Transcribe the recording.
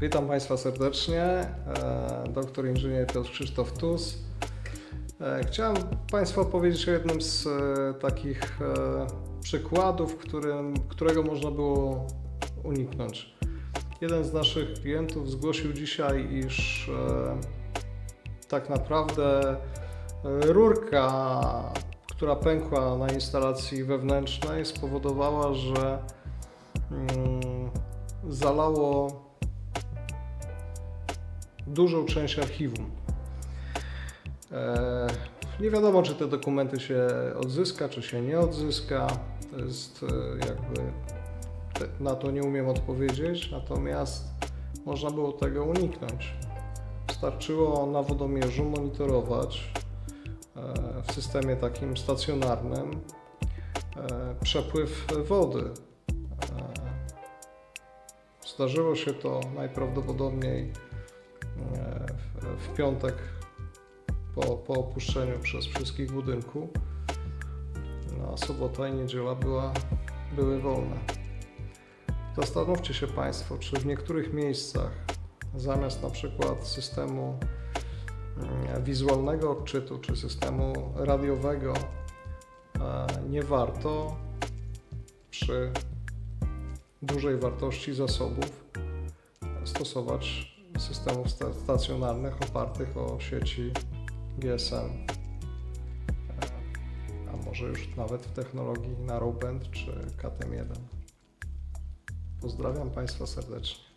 Witam Państwa serdecznie. E, Doktor inżynier Piotr Krzysztof Tus. E, Chciałem Państwu opowiedzieć o jednym z e, takich przykładów, którym, którego można było uniknąć. Jeden z naszych klientów zgłosił dzisiaj, iż tak naprawdę rurka, która pękła na instalacji wewnętrznej, spowodowała, że mm, zalało dużą część archiwum. E, Nie wiadomo, czy te dokumenty się odzyska, czy się nie odzyska. To jest e, jakby na to nie umiem odpowiedzieć, natomiast można było tego uniknąć. Wystarczyło na wodomierzu monitorować e, w systemie takim stacjonarnym przepływ wody. Zdarzyło się to najprawdopodobniej w, w piątek po, po opuszczeniu przez wszystkich budynków. No, a sobota i niedziela była, były wolne. Zastanówcie się Państwo, czy w niektórych miejscach zamiast na przykład systemu mm, wizualnego odczytu czy systemu radiowego e, nie warto przy dużej wartości zasobów stosować systemów sta- stacjonarnych opartych o sieci GSM, e, a może już nawet w technologii Narrowband czy KTM1. Pozdrawiam Państwa serdecznie.